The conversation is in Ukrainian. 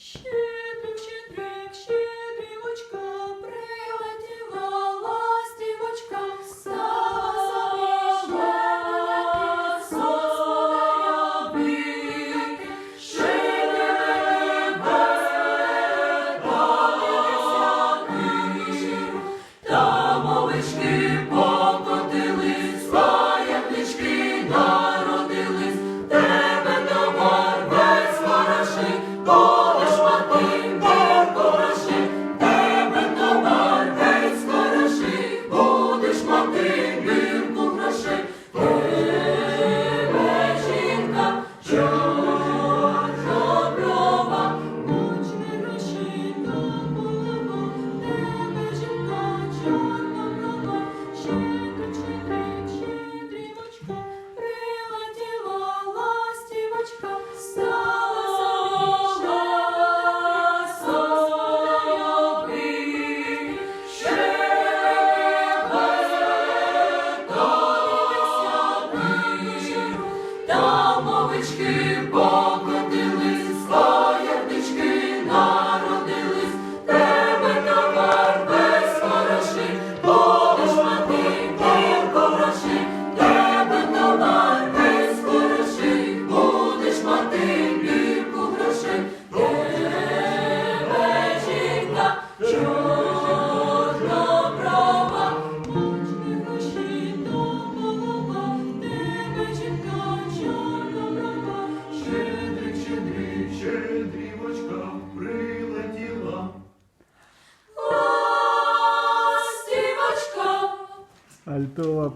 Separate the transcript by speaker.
Speaker 1: Sure. Та мовички Бог Alto.